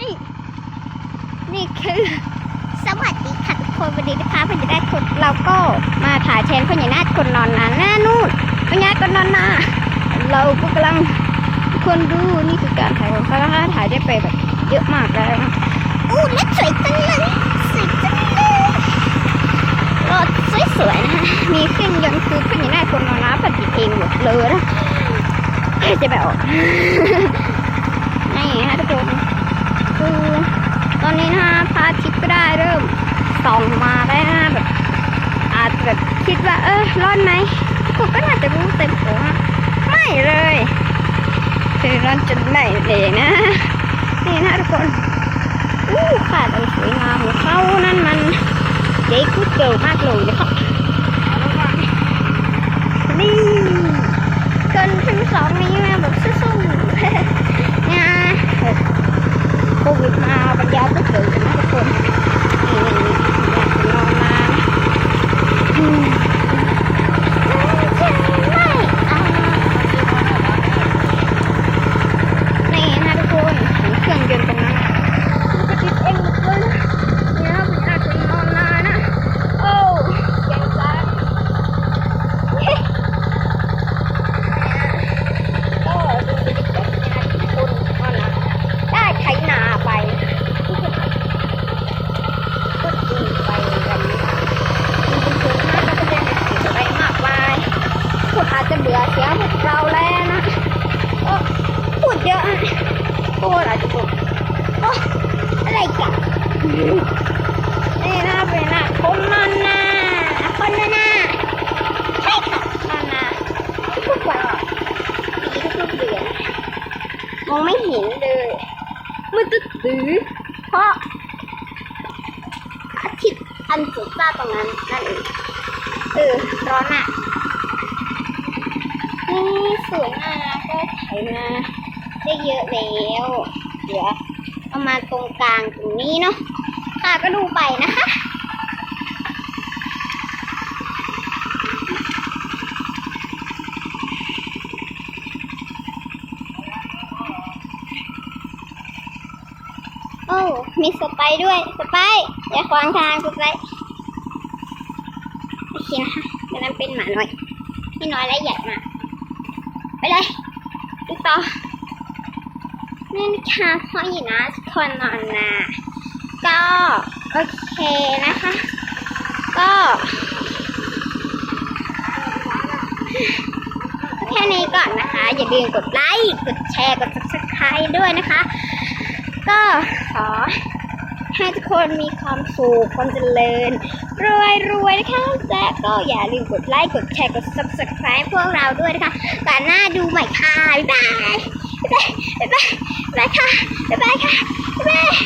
นี่ นี่คือ สวัสดีค่ะทุกคนวันนี้นะคะพญานาคคนเราก็มาถ่ายแทนพญานาคคนนอนนาหน้านู่นพญานาคคนนอนนาเราก็กำลังคนดูนี่คือการถ่ายของเขานะคะถ่ายได้ไปแบบเยอะมากแล้วอู้และสวยจังเลยสวยจังเลยรถสวยๆนะคะมีเครื่องยนต์คือพญานาคคนนอนนาผลิตเองหมดเลยนะจะแบบนี่ฮะทุกคน คือตอนนี้นะคะพระอาทิตย์ก็ได้เริ่มส่องมาได้วนะแบบอาจจะแบบคิดว่าเออร้อนไหมทุกคนก็น่าจะรู้เต็มหัวไม่เลยคือร้อนจนไม่เลยนะ นี่นะทุกคนอู้ขาดอันสวยงามของเขานั่นมันเด็กกูเกิลมากเลยนะครับนี่เกินทั้งสองนี้มาแบบสู้ๆ เนี่ยโควิดมาปัญญาก็เกิดกันนะทุกคนนี่อยากจะนอนมานะอืมไม่เอานี่นะทุกคนเห็นเครื่องยนต์ตรงนั้นมันจะติดเองหมดเลยนะเนี่ยผมอยากจะนอนมานะ โอ้เก่งจังเฮ้ก็ดูบรรยากาศนะทุกคนว่านะ ได้ไถนาไปก็ดีไปกันนะคะมีคนมากก็จะได้เสียไปมากมายคุณอาจจะเบื่อเสียงพวกเราแล้วนะก็พูดเยอะอะพูดอาจจะพูดโอ้อะไรกัน นี่นะเป็นนะคนนอนนาคนนอนนาใช่ค่ะนนนาทุกวันปีทุกเดือนมองไม่เห็นเลยมืดตื้อเพราะอาทิตย์อันสุดจ้าตรงนั้นนั่นเองเออร้อนอะนี่สวยมากก็ไถมาได้เยอะแล้วเหลือ ประมาณตรงกลางตรงนี้เนาะค่ะก็ดูไปนะคะโอ้มีสไปด้วยสไปอย่าขวางทางสไปโอเคนะคะดังนั้นเป็นหมาน้อยที่น้อยและใหญ่มากไปเลยดูต่อ นี่นะคะพ่อหญิงนะคนนอนนะก็โอเคนะคะ ก็แค่นี้ก่อนนะคะ อย่าลืมกดไลค์กดแชร์กด subscribe ด้วยนะคะ ก็ขอให้ทุกคนมีความสุขความเจริญ รวยรวยนะคะและก็อย่าลืมกดไลค์กดแชร์กด subscribe พวกเราด้วยนะคะก่อนหน้าดูใหม่ค่ะ บ๊ายบาย บ๊ายบายบ๊ายบาย